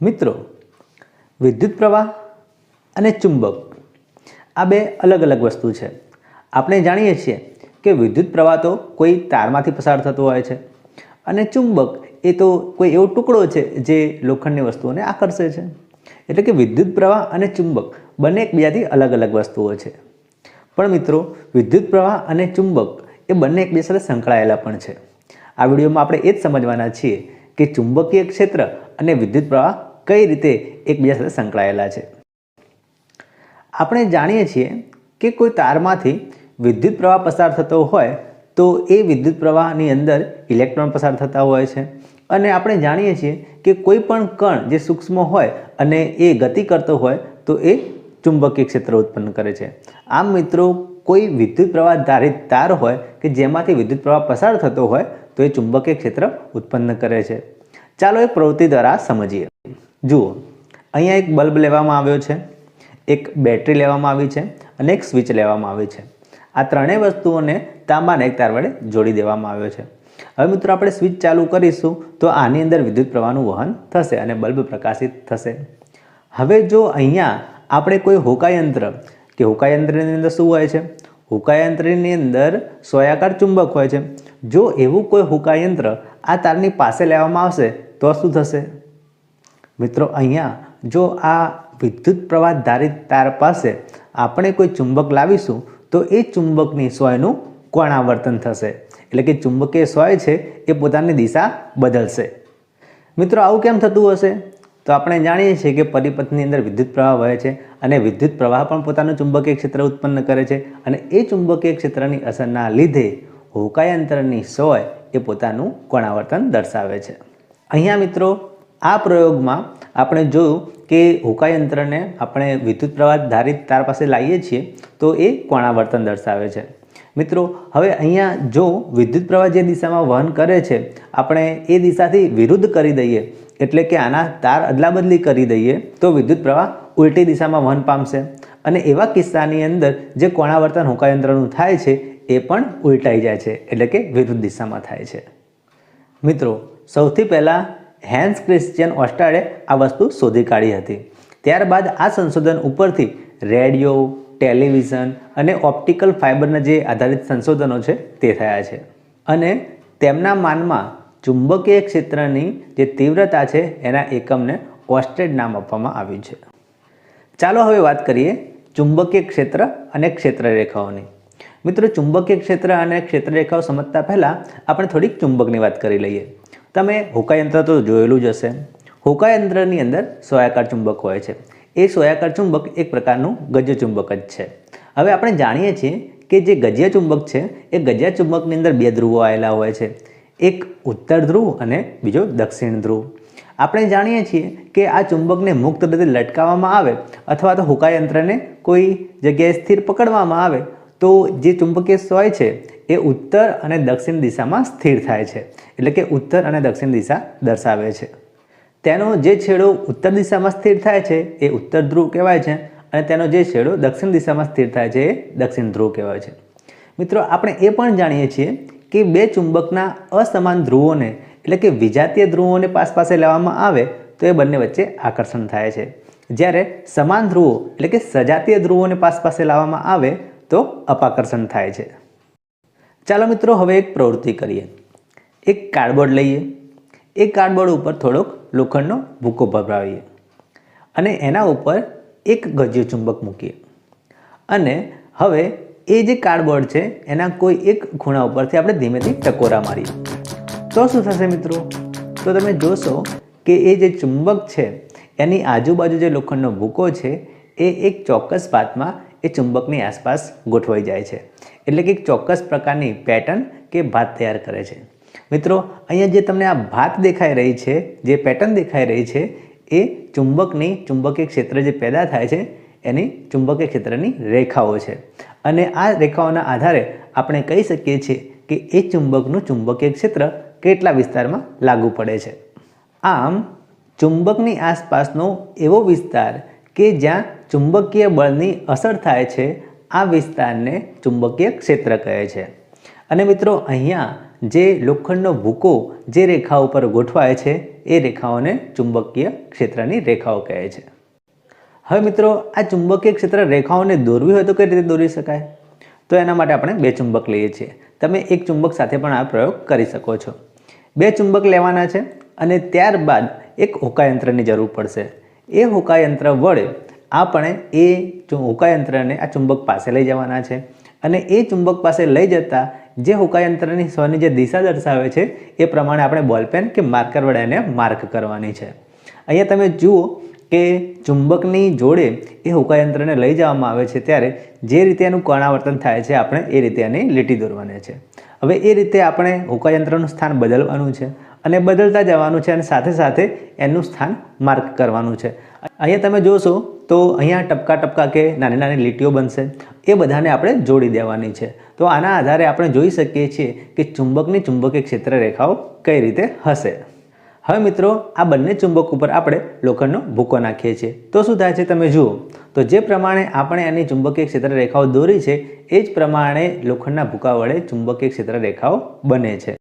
મિત્રો, વિદ્યુત પ્રવાહ અને ચુંબક, આ બે અલગ અલગ વસ્તુ છે. આપણે જાણીએ છીએ કે વિદ્યુત પ્રવાહ તો કોઈ તારમાંથી પસાર થતો હોય છે અને ચુંબક એ તો કોઈ એવો ટુકડો છે જે લોખંડની વસ્તુઓને આકર્ષે છે. એટલે કે વિદ્યુત પ્રવાહ અને ચુંબક બંને એકબીજાથી અલગ અલગ વસ્તુઓ છે. પણ મિત્રો, વિદ્યુત પ્રવાહ અને ચુંબક એ બંને એકબીજા સાથે સંકળાયેલા પણ છે. આ વિડીયોમાં આપણે એ જ સમજવાના છીએ કે ચુંબકીય ક્ષેત્ર અને વિદ્યુત પ્રવાહ કઈ રીતે એકબીજા સાથે સંકળાયેલા છે? આપણે જાણીએ છીએ કે કોઈ તારમાંથી વિદ્યુત પ્રવાહ પસાર થતો હોય તો એ વિદ્યુત પ્રવાહની અંદર ઇલેક્ટ્રોન પસાર થતા હોય છે. અને આપણે જાણીએ છીએ કે કોઈ પણ કણ જે સૂક્ષ્મ હોય અને એ ગતિ કરતો હોય તો એ ચુંબકીય ક્ષેત્ર ઉત્પન્ન કરે છે. આમ મિત્રો, કોઈ વિદ્યુત પ્રવાહ ધારિત તાર હોય કે જેમાંથી વિદ્યુત પ્રવાહ પસાર થતો હોય તો એ ચુંબકીય ક્ષેત્ર ઉત્પન્ન કરે છે. ચાલો એ પ્રવૃત્તિ દ્વારા સમજીએ. જુઓ, અહીંયા એક બલ્બ લેવામાં આવ્યો છે, એક બેટરી લેવામાં આવી છે અને એક સ્વિચ લેવામાં આવી છે. આ ત્રણેય વસ્તુઓને તાંબાના એક તાર વડે જોડી દેવામાં આવ્યો છે. હવે મિત્રો આપણે સ્વિચ ચાલુ કરીશું તો આની અંદર વિદ્યુત પ્રવાહનું વહન થશે અને બલ્બ પ્રકાશિત થશે. હવે જો અહીંયા આપણે કોઈ હોકાયંત્ર, કે હોકાયંત્રની અંદર શું હોય છે? હોકાયંત્રની અંદર સોયાકાર ચુંબક હોય છે. જો એવું કોઈ હોકાયંત્ર આ તારની પાસે લેવામાં આવશે તો શું થશે? મિત્રો, અહીંયા જો આ વિદ્યુત પ્રવાહ ધારિત તાર પાસે આપણે કોઈ ચુંબક લાવીશું, તો એ ચુંબકની સોયનું કોણાવર્તન થશે. એટલે કે ચુંબકીય સોય છે, એ પોતાની દિશા બદલશે. મિત્રો, આવું કેમ થતું હશે? તો આપણે જાણીએ છીએ કે પરિપથની અંદર વિદ્યુત પ્રવાહ વહે છે અને વિદ્યુત પ્રવાહ પણ પોતાનું ચુંબકીય ક્ષેત્ર ઉત્પન્ન કરે છે અને એ ચુંબકીય ક્ષેત્રની અસરના લીધે હોકાયંત્રની સોય એ પોતાનું કોણાવર્તન દર્શાવે છે. અહીંયા મિત્રો આ પ્રયોગમાં આપણે જોયું કે હોકાયંત્રને આપણે વિદ્યુત પ્રવાહ ધારિત તાર પાસે લાવીએ છીએ, તો એ કોણાવર્તન દર્શાવે છે. મિત્રો, હવે અહીંયા જો વિદ્યુત પ્રવાહ જે દિશામાં વહન કરે છે, આપણે એ દિશાથી વિરુદ્ધ કરી દઈએ, એટલે કે આના તાર અદલાબદલી કરી દઈએ, તો વિદ્યુત પ્રવાહ ઉલટી દિશામાં વહન પામશે. અને એવા કિસ્સાની અંદર જે કોણાવર્તન હોકાયંત્રનું થાય છે, એ પણ ઉલટાઈ જાય છે, એટલે કે વિરુદ્ધ દિશામાં થાય છે. મિત્રો, સૌથી પહેલાં હેન્સ ક્રિશ્ચિયન ઓસ્ટાડે આ વસ્તુ શોધી કાઢી હતી. ત્યારબાદ આ સંશોધન ઉપરથી રેડિયો, ટેલિવિઝન અને ઓપ્ટિકલ ફાઇબરના જે આધારિત સંશોધનો છે તે થયા છે. અને તેમના માનમાં ચુંબકીય ક્ષેત્રની જે તીવ્રતા છે એના એકમને ઓસ્ટેડ નામ આપવામાં આવ્યું છે. ચાલો હવે વાત કરીએ ચુંબકીય ક્ષેત્ર અને ક્ષેત્રરેખાઓની. મિત્રો, ચુંબકીય ક્ષેત્ર અને ક્ષેત્રરેખાઓ સમજતા પહેલાં આપણે થોડીક ચુંબકની વાત કરી લઈએ. તમે હોકાયંત્ર તો જોયેલું જ હશે. હોકાયંત્રની અંદર સોયાકાર ચુંબક હોય છે. એ સોયાકાર ચુંબક એક પ્રકારનું ગજ્ય ચુંબક જ છે. હવે આપણે જાણીએ છીએ કે જે ગજ્ય ચુંબક છે, એ ગજ્યા ચુંબકની અંદર બે ધ્રુવો આવેલા હોય છે. એક ઉત્તર ધ્રુવ અને બીજો દક્ષિણ ધ્રુવ. આપણે જાણીએ છીએ કે આ ચુંબકને મુક્ત રીતે લટકાવવામાં આવે અથવા તો હુકાયંત્રને કોઈ જગ્યાએ સ્થિર પકડવામાં આવે તો જે ચુંબકીય સોય છે એ ઉત્તર અને દક્ષિણ દિશામાં સ્થિર થાય છે. એટલે કે ઉત્તર અને દક્ષિણ દિશા દર્શાવે છે. તેનો જે છેડો ઉત્તર દિશામાં સ્થિર થાય છે, એ ઉત્તર ધ્રુવ કહેવાય છે. અને તેનો જે છેડો દક્ષિણ દિશામાં સ્થિર થાય છે, એ દક્ષિણ ધ્રુવ કહેવાય છે. મિત્રો, આપણે એ પણ જાણીએ છીએ કે બે ચુંબકના અસમાન ધ્રુવોને, એટલે કે વિજાતીય ધ્રુવોને પાસ પાસે લેવામાં આવે, તો એ બંને વચ્ચે આકર્ષણ થાય છે. જ્યારે સમાન ધ્રુવો, એટલે કે સજાતીય ધ્રુવોને પાસ પાસે લાવવામાં આવે, તો અપાકર્ષણ થાય છે. ચાલો મિત્રો હવે એક પ્રવૃત્તિ કરીએ. એક કાર્ડબોર્ડ લઈએ. એ કાર્ડબોર્ડ ઉપર થોડોક લોખંડનો ભૂકો ભભરાવીએ અને એના ઉપર એક ગજ્ય ચુંબક મૂકીએ. અને હવે એ જે કાર્ડબોર્ડ છે, એના કોઈ એક ખૂણા ઉપરથી આપણે ધીમેથી ટકોરા મારીએ. તો શું થશે મિત્રો? તો તમે જોશો કે એ જે ચુંબક છે, એની આજુબાજુ જે લોખંડનો ભૂકો છે, એ એક ચોક્કસ ભાતમાં એ ચુંબકની આસપાસ ગોઠવાઈ જાય છે. એટલે કે એક ચોક્કસ પ્રકારની પેટર્ન કે ભાત તૈયાર કરે છે. મિત્રો, અહીંયા જે તમને આ ભાત દેખાઈ રહી છે, જે પેટર્ન દેખાઈ રહી છે, એ ચુંબકની ચુંબકીય ક્ષેત્ર જે પેદા થાય છે, એની ચુંબકીય ક્ષેત્રની રેખાઓ છે. અને આ રેખાઓના આધારે આપણે કહી શકીએ છીએ કે એ ચુંબકનું ચુંબકીય ક્ષેત્ર કેટલા વિસ્તારમાં લાગુ પડે છે. આમ, ચુંબકની આસપાસનો એવો વિસ્તાર કે જ્યાં ચુંબકીય બળની અસર થાય છે, આ વિસ્તારને ચુંબકીય ક્ષેત્ર કહે છે. અને મિત્રો, અહીંયા જે લોખંડનો ભૂકો જે રેખા ઉપર ગોઠવાય છે, એ રેખાઓને ચુંબકીય ક્ષેત્રની રેખાઓ કહે છે. હવે મિત્રો, આ ચુંબકીય ક્ષેત્ર રેખાઓને દોરવી હોય તો કઈ રીતે દોરી શકાય? તો એના માટે આપણે બે ચુંબક લઈએ છીએ. તમે એક ચુંબક સાથે પણ આ પ્રયોગ કરી શકો છો. બે ચુંબક લેવાના છે અને ત્યારબાદ એક હોકાયંત્રની જરૂર પડશે. એ હોકાયંત્ર વડે આપણે એ હુકાયંત્રને આ ચુંબક પાસે લઈ જવાના છે. અને એ ચુંબક પાસે લઈ જતાં જે હુકાયંત્રની સ્વની જે દિશા દર્શાવે છે, એ પ્રમાણે આપણે બોલપેન કે માર્કર વડે એને માર્ક કરવાની છે. અહીંયા તમે જુઓ કે ચુંબકની જોડે એ હુકાયંત્રને લઈ જવામાં આવે છે ત્યારે જે રીતે એનું કર્ણાવર્તન થાય છે, આપણે એ રીતે એની લીટી દોરવાની છે. હવે એ રીતે આપણે હુકાયંત્રનું સ્થાન બદલવાનું છે અને બદલતા જવાનું છે અને સાથે સાથે એનું સ્થાન માર્ક કરવાનું છે. અહીંયા તમે જોશો તો અહીંયા ટપકા ટપકા કે નાની નાની લીટીઓ બનશે. એ બધાને આપણે જોડી દેવાની છે. તો આના આધારે આપણે જોઈ શકીએ છીએ કે ચુંબકની ચુંબકીય ક્ષેત્ર રેખાઓ કઈ રીતે હશે. હવે મિત્રો, આ બંને ચુંબક ઉપર આપણે લોખંડનો ભૂકો નાખીએ છીએ. તો શું થાય છે તમે જુઓ. તો જે પ્રમાણે આપણે એની ચુંબકીય ક્ષેત્ર રેખાઓ દોરી છે, એ જ પ્રમાણે લોખંડના ભૂકા વડે ચુંબકીય ક્ષેત્ર રેખાઓ બને છે.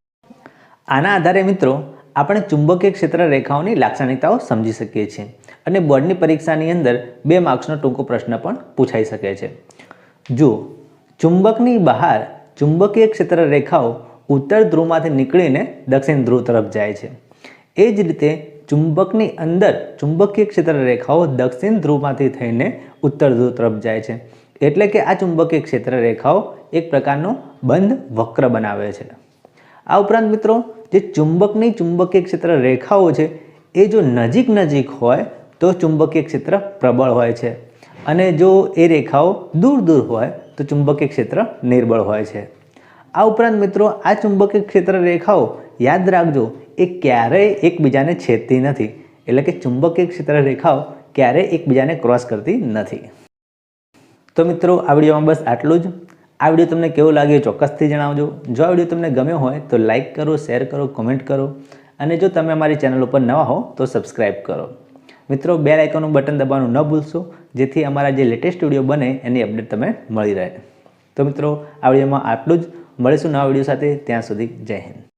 આના આધારે મિત્રો, આપણે ચુંબકીય ક્ષેત્ર રેખાઓની લાક્ષણિકતાઓ સમજી શકીએ છીએ. અને બોર્ડની પરીક્ષાની અંદર બે માર્ક્સનો ટૂંકો પ્રશ્ન પણ પૂછાઈ શકે છે. જુઓ, ચુંબકની બહાર ચુંબકીય ક્ષેત્ર રેખાઓ ઉત્તર ધ્રુવમાંથી નીકળીને દક્ષિણ ધ્રુવ તરફ જાય છે. એ જ રીતે ચુંબકની અંદર ચુંબકીય ક્ષેત્ર રેખાઓ દક્ષિણ ધ્રુવમાંથી થઈને ઉત્તર ધ્રુવ તરફ જાય છે. એટલે કે આ ચુંબકીય ક્ષેત્ર રેખાઓ એક પ્રકારનો બંધ વક્ર બનાવે છે. આ ઉપરાંત મિત્રો, જે ચુંબકની ચુંબકીય ક્ષેત્ર રેખાઓ છે, એ જો નજીક નજીક હોય તો ચુંબકીય ક્ષેત્ર પ્રબળ હોય છે. અને જો એ રેખાઓ દૂર દૂર હોય, તો ચુંબકીય ક્ષેત્ર નિર્બળ હોય છે. આ ઉપરાંત મિત્રો, આ ચુંબકીય ક્ષેત્ર રેખાઓ યાદ રાખજો, એ ક્યારેય એકબીજાને છેદતી નથી. એટલે કે ચુંબકીય ક્ષેત્ર રેખાઓ ક્યારેય એકબીજાને ક્રોસ કરતી નથી. તો મિત્રો, આ વિડીયોમાં બસ આટલું જ. આ વીડિયો તમને કેવો લાગ્યો ચોક્કસથી જણાવજો. જો આ વીડિયો તમને ગમ્યો હોય, તો લાઇક કરો, શેર કરો, કોમેન્ટ કરો. અને જો તમે અમારી ચેનલ ઉપર નવા હો, તો સબસ્ક્રાઈબ કરો. મિત્રો, બેલ આઇકોનનું બટન દબાવવાનું ન ભૂલશો, જેથી અમારા જે લેટેસ્ટ વીડિયો બને એની અપડેટ તમે મળી રહે. તો મિત્રો, આ વિડીયોમાં આટલું જ. મળીશું નવા વીડિયો સાથે. ત્યાં સુધી જય હિન્દ.